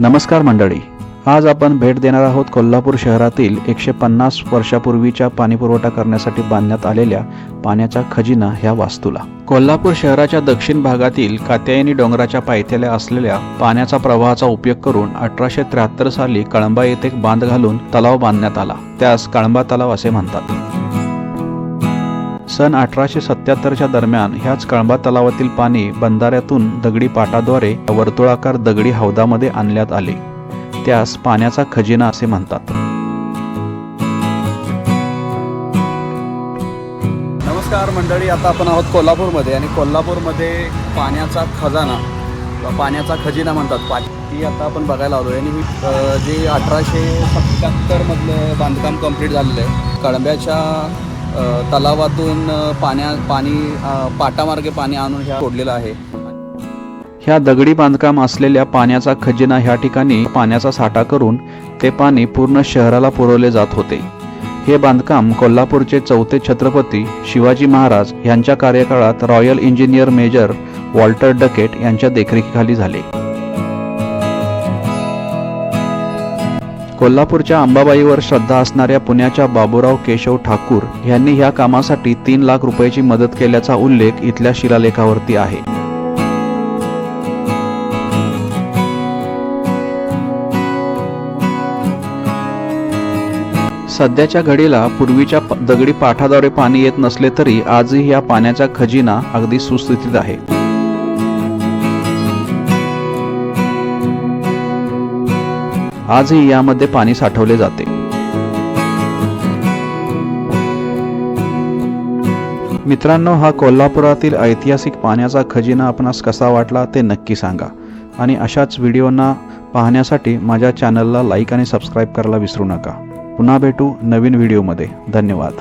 नमस्कार मंडळी. आज आपण भेट देणार आहोत कोल्हापूर शहरातील एकशे पन्नास वर्षापूर्वीच्या पाणीपुरवठा करण्यासाठी बांधण्यात आलेल्या पाण्याचा खजिना ह्या वास्तूला. कोल्हापूर शहराच्या दक्षिण भागातील कात्यायनी डोंगराच्या पायथ्याला असलेल्या पाण्याचा प्रवाहाचा उपयोग करून अठराशे त्र्याहत्तर साली कळंबा येथे एक बांध घालून तलाव बांधण्यात आला. त्यास कळंबा तलाव असे म्हणतात. सन अठराशे सत्याहत्तरच्या दरम्यान ह्याच कळंबा तलावातील पाणी बंधाऱ्यातून दगडी पाटाद्वारे वर्तुळाकार दगडी हौदामध्ये आणण्यात आले. त्यास पाण्याचा खजिना असे म्हणतात. नमस्कार मंडळी आता आपण आहोत कोल्हापूरमध्ये आणि कोल्हापूरमध्ये पाण्याचा खजाना किंवा पाण्याचा खजिना म्हणतात. पा ती आता आपण बघायला आलो आहे आणि ही जे अठराशे सत्त्याहत्तरमधलं बांधकाम कंप्लीट झालेलं आहे कळंब्याच्या तलावातून पाण्या पाणी पाटामार्गे पाणी आणून ह्या सोडलेलं आहे. ह्या दगडी बांधकाम असलेल्या पाण्याचा खजिना ह्या ठिकाणी पाण्याचा साठा करून ते पाणी पूर्ण शहराला पुरवले जात होते. हे बांधकाम कोल्हापूरचे चौथे छत्रपती शिवाजी महाराज यांच्या कार्यकाळात Royal Engineer Major Walter Duckett यांच्या देखरेखीखाली झाले. कोल्हापूरच्या अंबाबाईवर श्रद्धा असणाऱ्या पुण्याच्या बाबूराव केशव ठाकूर यांनी ह्या कामासाठी तीन लाख रुपयाची मदत केल्याचा उल्लेख इथल्या शिलालेखावरती आहे. सध्याच्या घडीला पूर्वीच्या दगडी पाठाद्वारे पाणी येत नसले तरी आजही या पाण्याचा खजिना अगदी सुस्थितीत आहे. आजही यामध्ये पाणी साठवले जाते. मित्रांनो हा कोल्हापुरातील ऐतिहासिक पाण्याचा खजिना आपणास कसा वाटला ते नक्की सांगा. आणि अशाच व्हिडिओंना पाहण्यासाठी माझ्या चॅनलला लाईक आणि सबस्क्राईब करायला विसरू नका. पुन्हा भेटू नवीन व्हिडिओमध्ये. धन्यवाद.